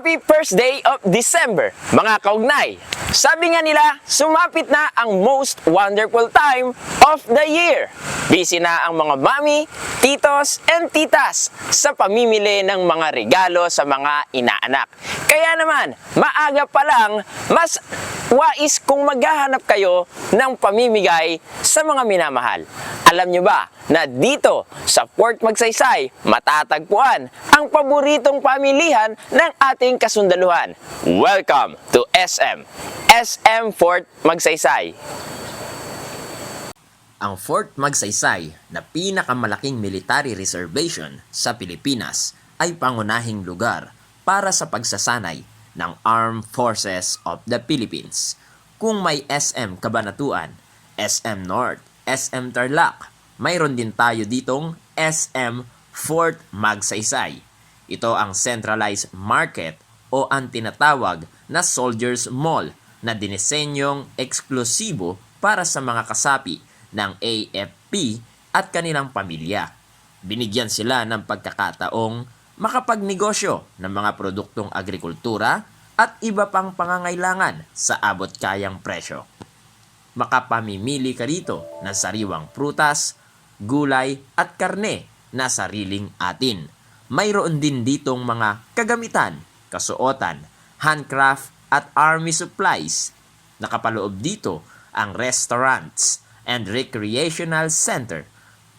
Happy first day of December, mga kaugnay! Sabi nga nila, sumapit na ang most wonderful time of the year. Busy na ang mga mami, titos, and titas sa pamimili ng mga regalo sa mga inaanak. Kaya naman, maaga pa lang, mas wais kung maghahanap kayo ng pamimigay sa mga minamahal. Alam nyo ba na dito sa Fort Magsaysay matatagpuan ang paboritong pamilihan ng ating kasundaluhan. Welcome to SM, SM Fort Magsaysay. Ang Fort Magsaysay na pinakamalaking military reservation sa Pilipinas ay pangunahing lugar para sa pagsasanay ng Armed Forces of the Philippines. Kung may SM Kabanatuan, SM North, SM Tarlac, mayroon din tayo ditong SM Fort Magsaysay. Ito ang centralized market o ang tinatawag na Soldiers Mall na dinisenyong eksklusibo para sa mga kasapi ng AFP at kanilang pamilya. Binigyan sila ng pagkakataong makapagnegosyo ng mga produktong agrikultura at iba pang pangangailangan sa abot kayang presyo. Makapamimili ka rito ng sariwang prutas, gulay at karne na sariling atin. Mayroon din ditong mga kagamitan, kasuotan, handcraft at army supplies. Nakapaloob dito ang restaurants and recreational center,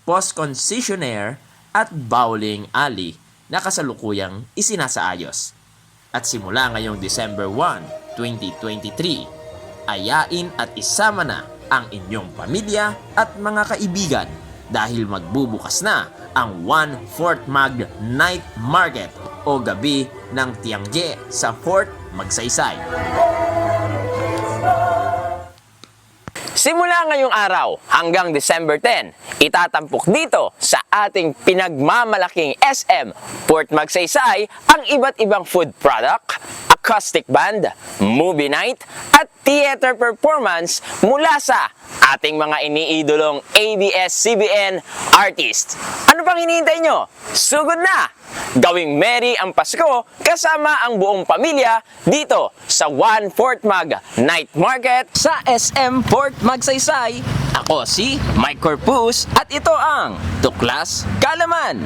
post-concessionaire at bowling alley na kasalukuyang isinasaayos. At simula ngayong December 1, 2023, ayain at isama na ang inyong pamilya at mga kaibigan dahil magbubukas na ang One Fort Mag Night Market o gabi ng Tiangge sa Fort Magsaysay. Simula ngayong araw hanggang December 10, itatampok dito sa ating pinagmamalaking SM Port Magsaysay ang iba't ibang food product, acoustic band, movie night, at theater performance mula ating mga iniidolong ABS-CBN artist. Ano pang hinihintay nyo? Sugod na! Gawing merry ang Pasko kasama ang buong pamilya dito sa One Fort Mag Night Market sa SM Fort Magsaysay. Ako si Mike Corpus at ito ang Tuklas Kalaman.